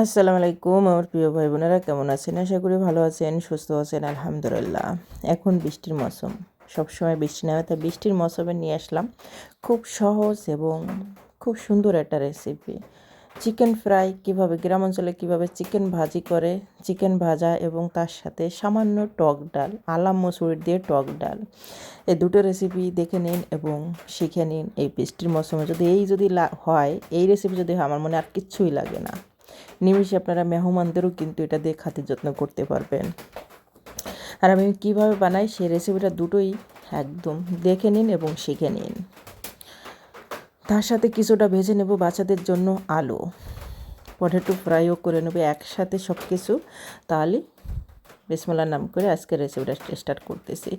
আসসালামু আলাইকুম, আমার প্রিয় ভাই বোনেরা কেমন আছেন? আশা করি ভালো আছেন, সুস্থ আছেন, আলহামদুলিল্লাহ। এখন বৃষ্টির মৌসুম। সবসময় বৃষ্টি না তাই বৃষ্টির মৌসুমে নিয়ে আসলাম খুব সহজ এবং খুব সুন্দর একটা রেসিপি চিকেন ফ্রাই কীভাবে গ্রাম অঞ্চলে কীভাবে চিকেন ভাজি করে চিকেন ভাজা এবং তার সাথে সামান্য টক ডাল, আলাম মসুর দিয়ে টক ডাল। এই দুটো রেসিপি দেখে নিন এবং শিখে নিন এই বৃষ্টির মৌসুমে। যদি এই যদি হয়, এই রেসিপি যদি হয়, আমার মনে আর কিচ্ছুই লাগে না। নিমিষে আপনারা মেহমানদেরও কিন্তু এটা দিয়ে খাতে যত্ন করতে পারবেন। আর আমি কীভাবে বানাই সেই রেসিপিটা দুটোই একদম দেখে নিন এবং শিখে নিন। তার সাথে কিছুটা ভেজে নেব বাচ্চাদের জন্য আলু। পটেটো ফ্রাইও করে নেবে একসাথে সব কিছু তাহলে বিসমুল্লার নাম করে আজকে রেসিপিটা স্টার্ট করতেছি।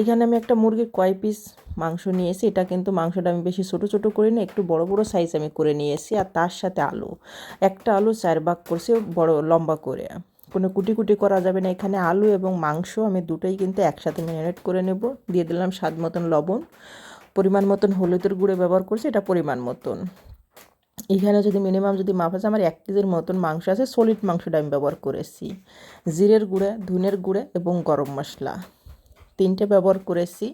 এখানে আমি একটা মুরগির কয় পিস মাংস নিয়েছি। এটা কিন্তু মাংসটা আমি বেশি ছোটো ছোটো করে নিই একটু বড় বড় সাইজ আমি করে নিয়েছি আর তার সাথে আলু। একটা আলু চার ভাগ করছি, বড়, লম্বা করে। কোনো কুটি কুটি করা যাবে না এখানে। আলু এবং মাংস আমি দুটোই কিন্তু একসাথে ম্যারিনেট করে নেব। দিয়ে দিলাম স্বাদ মতন লবণ। পরিমাণ মতন হলুদের গুঁড়ো ব্যবহার করছি, এটা পরিমাণ মতন। এখানে যদি মিনিমাম যদি মাপ আছে, আমার এক কেজির মতন মাংস আছে সলিড মাংসটা আমি ব্যবহার করেছি। জিরের গুঁড়া, ধুনের গুঁড়া এবং গরম মশলা। তিনটে ব্যবহার করেছি,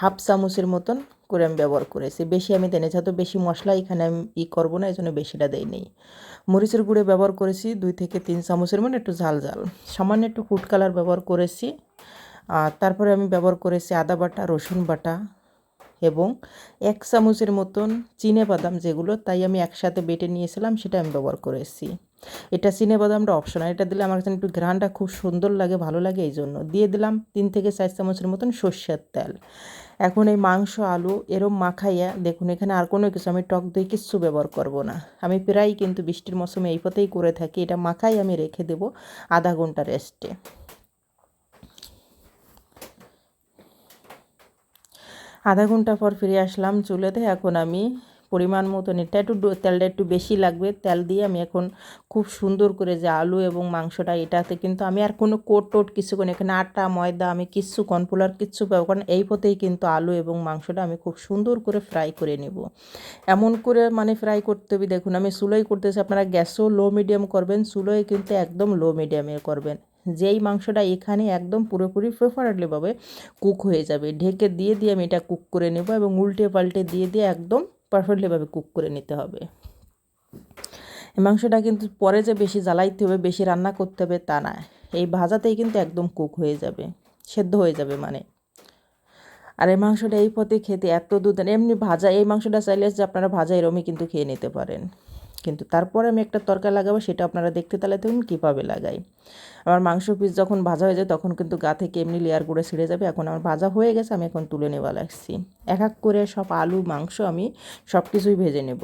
হাফ চামচের মতন করে আমি ব্যবহার করেছি। বেশি আমি দেনে যেহেতু বেশি মশলা এখানে আমি ই করব না এই জন্য বেশিটা দেই নেই মরিচের গুঁড়ে ব্যবহার করেছি, দুই থেকে তিন চামচের মতো একটু ঝাল ঝাল। সামান্য একটু ফুড কালার ব্যবহার করেছি। আর তারপরে আমি ব্যবহার করেছি আদা বাটা, রসুন বাটা এবং এক চামচের মতন চিনে বাদাম যেগুলো, তাই আমি একসাথে বেটে নিয়েছিলাম, সেটা আমি ব্যবহার করেছি। এটা চিনে বাদামটা অপশনাল এটা দিলে আমার কাছে একটু ঘ্রানটা খুব সুন্দর লাগে, ভালো লাগে এই জন্য। দিয়ে দিলাম তিন থেকে চার চামচের মতন সর্ষের তেল। এখন এই মাংস, আলু এরম মাখাইয়া, দেখুন এখানে আর কোনো কিছু, আমি টক দই কিচ্ছু ব্যবহার করব না। আমি প্রায় কিন্তু বৃষ্টির মৌসুমে এই পথেই করে থাকি, এটা মাখাই আমি রেখে দেবো আধা ঘণ্টা রেস্টে আধা ঘণ্টা পর ফিরে আসলাম চুলেতে। এখন আমি পরিমাণ মতন এটা একটু তেলটা একটু বেশি লাগবে। তেল দিয়ে আমি এখন খুব সুন্দর করে যে আলু এবং মাংসটা এটাতে কিন্তু আমি আর কোনো কোট টোট কিছু করি এখানে আটা, ময়দা, আমি কিচ্ছু, কর্নফ্লাওয়ার কিচ্ছু ব্যবহার করি না। এই পথেই কিন্তু আলু এবং মাংসটা আমি খুব সুন্দর করে ফ্রাই করে নেব। এমন করে মানে ফ্রাই করতে হবে। দেখুন, আমি চুলোই করতেছি। আপনারা গ্যাসও লো মিডিয়াম করবেন চুলোয় কিন্তু একদম লো মিডিয়ামে করবেন। যেই মাংসটা এখানে একদম পুরোপুরি প্রেফারেবলিভাবে কুক হয়ে যাবে। ঢেকে দিয়ে দিয়ে আমি এটা কুক করে নেব এবং উল্টে পাল্টে দিয়ে দিয়ে একদম পারফেক্টলিভাবে কুক করে নিতে হবে। মাংসটা কিন্তু পরে যে বেশি জ্বালাইতে হবে, বেশি রান্না করতে হবে তা না। এই ভাজাতেই কিন্তু একদম কুক হয়ে যাবে, সেদ্ধ হয়ে যাবে মানে। আর এই মাংসটা এই পথে খেতে এত দুধ এমনি ভাজা এই মাংসটা চাইলে যে আপনারা ভাজা এরমই কিন্তু খেয়ে নিতে পারেন। কিন্তু তারপরে আমি একটা তরকা লাগাবো, সেটা আপনারা দেখতে তাহলে দেখুন কীভাবে লাগাই। আমার মাংস পিস যখন ভাজা হয়ে যায়, তখন কিন্তু গা থেকে এমনি লেয়ার করে ছিঁড়ে যাবে। এখন আমার ভাজা হয়ে গেছে, আমি এখন তুলে নেওয়া লাগছি এক এক করে সব আলু, মাংস আমি সব কিছুই ভেজে নেব।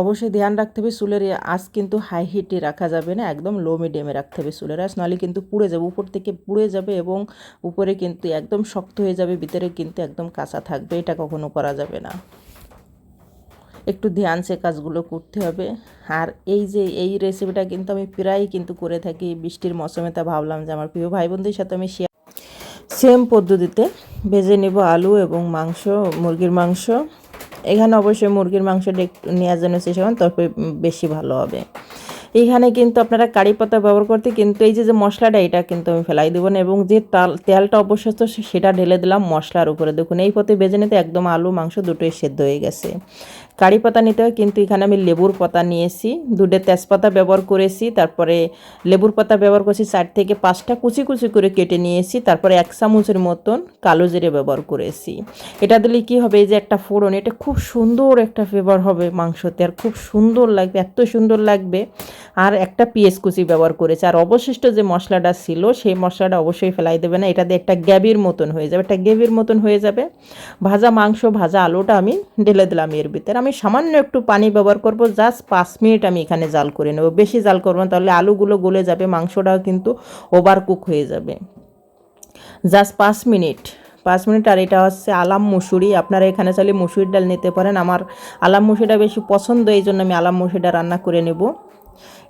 অবশ্যই ধ্যান রাখতে হবে, চুলের আঁচ কিন্তু হাই হিটে রাখা যাবে না, একদম লো মিডিয়ামে রাখতে হবে চুলের আঁচ, নাহলে কিন্তু পুড়ে যাবে, উপর থেকে পুড়ে যাবে এবং উপরে কিন্তু একদম শক্ত হয়ে যাবে, ভিতরে কিন্তু একদম কাঁচা থাকবে, এটা কখনো করা যাবে না। একটু ধ্যান সে কাজগুলো করতে হবে। আর এই যে এই রেসিপিটা কিন্তু আমি প্রায়ই কিন্তু করে থাকি বৃষ্টির মৌসুমে। তা ভাবলাম যে আমার প্রিয় ভাই বোনদের সাথে আমি শেয়ার সেম পদ্ধতিতে ভেজে নেব আলু এবং মাংস, মুরগির মাংস। এখানে অবশ্যই মুরগির মাংসটা একটু নেওয়ার জন্য চেষ্টা করুন, তবে বেশি ভালো হবে। এইখানে কিন্তু আপনারা কারি পাতা ব্যবহার করতে কিন্তু এই যে মশলাটা, এটা কিন্তু আমি ফেলাই দেবো না। এবং যে তাল, তেলটা অবশিষ্ট সেটা ঢেলে দিলাম মশলার উপরে। দেখুন, এই পথে বেজে নিতে একদম আলু, মাংস দুটোই সেদ্ধ হয়ে গেছে। কারি পাতা নিতে হয় কিন্তু এখানে আমি লেবুর পাতা নিয়েছি। দুটো তেজপাতা ব্যবহার করেছি, তারপরে লেবুর পাতা ব্যবহার করেছি চার থেকে পাঁচটা কুচি কুচি করে কেটে নিয়েছি। তারপরে এক চামচের মতন কালো জিরে ব্যবহার করেছি। এটা দিলে কি হবে, এই যে একটা ফোড়ন, এটা খুব সুন্দর একটা ফ্লেভার হবে মাংসতে। আর খুব সুন্দর লাগবে, এত সুন্দর লাগবে। আর একটা পিএস কুচি ব্যবহার করেছি। আর অবশিষ্ট যে মশলাটা ছিল, সেই মশলাটা অবশ্যই ফেলাই দেবে না। এটা দিয়ে একটা গ্যাবির মতন হয়ে যাবে। একটা গ্রেভির মতন হয়ে যাবে। ভাজা মাংস, ভাজা আলুটা আমি ঢেলে দিলাম এর ভিতরে। আমি সামান্য একটু পানি ব্যবহার করব। জাস্ট পাঁচ মিনিট আমি এখানে জাল করে নেব। বেশি জাল করব না, তাহলে আলুগুলো গলে যাবে, মাংসটাও কিন্তু ওভার কুক হয়ে যাবে। জাস্ট পাঁচ মিনিট। পাঁচ মিনিট আর এটা হচ্ছে আলাম মুসুরি। আপনারা এখানে চাইলে মুসুরির ডাল নিতে পারেন। আমার আলাম মুসুরিটা বেশি পছন্দ এই জন্য আমি আলাম মুসুরিটা রান্না করে নেব।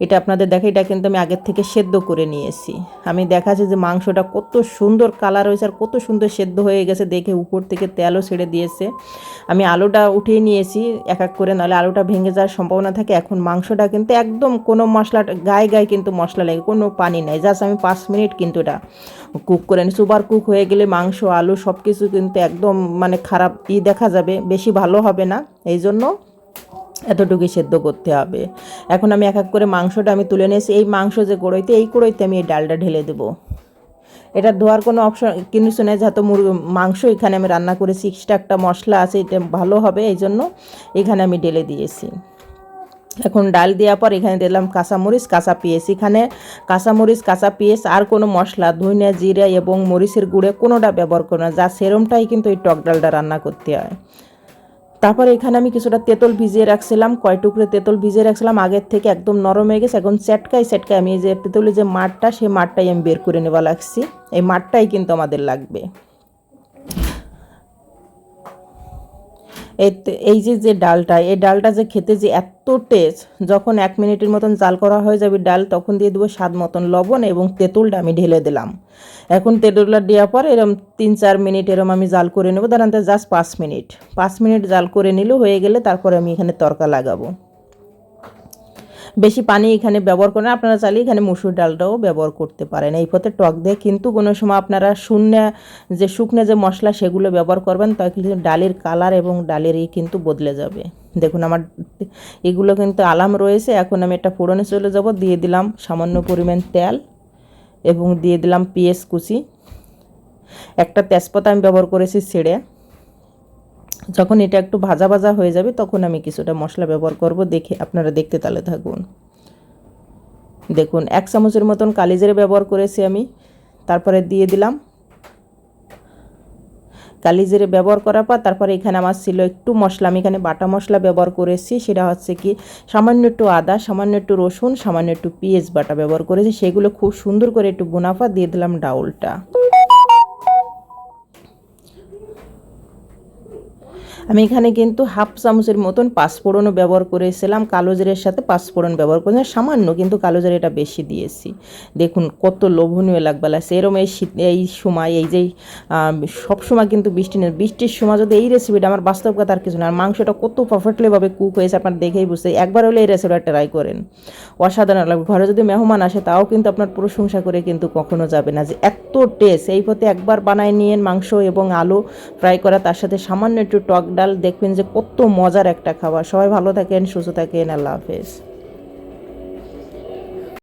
এটা আপনাদের দেখে, এটা কিন্তু আমি আগের থেকে সেদ্ধ করে নিয়েছি। আমি দেখাচ্ছি যে মাংসটা কত সুন্দর কালার হয়েছে আর কত সুন্দর সেদ্ধ হয়ে গেছে, দেখে উপর থেকে তেলও ছেড়ে দিয়েছে। আমি আলুটা উঠিয়ে নিয়েছি এক এক করে, নাহলে আলুটা ভেঙে যাওয়ার সম্ভাবনা থাকে। এখন মাংসটা কিন্তু একদম কোনো মশলা, গায়ে গায়ে কিন্তু মশলা লাগে, কোনো পানি নেই। জাস্ট আমি পাঁচ মিনিট কিন্তু এটা কুক করে নিই সুপার কুক হয়ে গেলে মাংস, আলু সব কিছু কিন্তু একদম মানে খারাপ ই দেখা যাবে, বেশি ভালো হবে না। এই জন্য এতটুকুই সেদ্ধ করতে হবে। এখন আমি এক এক করে মাংসটা আমি তুলে নিয়েছি। এই মাংস যে কড়াইতে, এই কড়াইতে আমি এই ডালটা ঢেলে দেবো। এটা ধোয়ার কোনো অপশন কিছু নেই যেহেতু মুরগি, মাংস এখানে আমি রান্না করেছি এক্সট্রা একটা মশলা আছে, এটা ভালো হবে, এই জন্য এখানে আমি ঢেলে দিয়েছি। এখন ডাল দেওয়ার পর এখানে দিলাম কাঁচামরিচ, কাঁচা পেঁয়াজ। এখানে কাঁচামরিচ, কাঁচা পেঁয়াজ আর কোনো মশলা, ধনিয়া, জিরা এবং মরিচের গুঁড়ে কোনোটা ব্যবহার করো না। যা সেরমটাই কিন্তু এই টক ডালটা রান্না করতে হয়। তারপরে এখানে আমি কিছুটা তেঁতল ভিজিয়ে রাখছিলাম কয় টুকরে তেঁতল ভিজিয়ে রাখছিলাম, আগের থেকে একদম নরম হয়ে গেছে। এখন চ্যাটকাই চ্যাটকাই আমি এই যে তেঁতুলের যে মাঠটা সেই মাঠটাই আমি বের করে নেওয়া লাগছি। এই মাঠটাই কিন্তু আমাদের লাগবে। এই যে যে ডালটা, এই ডালটা যে খেতে যে এত টেস্ট যখন এক মিনিটের মতন জাল করা হয়ে যাবে ডাল, তখন দিয়ে দেবো স্বাদ মতন লবণ এবং তেঁতুলটা আমি ঢেলে দিলাম। এখন তেঁতুলটা দেওয়ার পর এরম তিন চার মিনিট এরম আমি জাল করে নেব। দাঁড়ান জাস্ট পাঁচ মিনিট। পাঁচ মিনিট জাল করে নিলে হয়ে গেলে তারপরে আমি এখানে তরকা লাগাবো। বেশি পানি এখানে ব্যবহার করেন। আপনারা চাইলে এখানে মুসুর ডালটাও ব্যবহার করতে পারেন। এই পথে টক দিয়ে কিন্তু কোনো সময় আপনারা শূন্য যে শুকনো যে মশলা সেগুলো ব্যবহার করবেন তাই কিন্তু ডালের কালার এবং ডালের ই কিন্তু বদলে যাবে। দেখুন আমার এগুলো কিন্তু আলাম রয়েছে। এখন আমি একটা ফোড়নে চলে যাব। দিয়ে দিলাম সামান্য পরিমাণ তেল এবং দিয়ে দিলাম পেঁয়াজ কুচি। একটা তেজপাতা আমি ব্যবহার করেছি ছেড়ে। যখন এটা একটু ভাজা ভাজা হয়ে যাবে, তখন আমি কিছুটা মশলা ব্যবহার করব। দেখে আপনারা দেখতে তালে থাকুন। দেখুন, এক চামচের মতন কালিজের ব্যবহার করেছি আমি। তারপরে দিয়ে দিলাম। কালিজিরে ব্যবহার করার পর তারপরে এখানে আমার ছিল একটু মশলা। আমি এখানে বাটা মশলা ব্যবহার করেছি। সেটা হচ্ছে কি, সামান্য একটু আদা, সামান্য একটু রসুন, সামান্য একটু পেঁয়াজ বাটা ব্যবহার করেছি। সেগুলো খুব সুন্দর করে একটু মুনাফা দিয়ে দিলাম ডাউলটা। আমি এখানে কিন্তু হাফ চামচের মতন পাঁচফোড়নও ব্যবহার করেছিলাম। কালো জিরের সাথে পাঁচফোড়ন ব্যবহার করেছিলাম। সামান্য কিন্তু কালো জিরেটা বেশি দিয়েছি। দেখুন, কত লোভনীয় লাগবে সেরম এই শীত, এই সময়, এই যে সব সময় কিন্তু বৃষ্টি নেই। বৃষ্টির সময় যদি এই রেসিপিটা আমার বাস্তব কথা আর কিছু না। আর মাংসটা কত পারফেক্টলিভাবে কুক হয়েছে আপনার দেখেই বুঝতে একবার হলে এই রেসিপিটা ট্রাই করেন। অসাধারণ লাগবে। ঘরে যদি মেহমান আসে, তাও কিন্তু আপনার প্রশংসা করে কিন্তু কখনো যাবে না যে এত টেস্ট এই পথে একবার বানায় নিয়ে মাংস এবং আলু ফ্রাই করা, তার সাথে সামান্য একটু টক ডাল দেখবেন যে কত মজার একটা খাবার। সবাই ভালো থাকেন সুস্থ থাকেন আল্লাহ হাফেজ।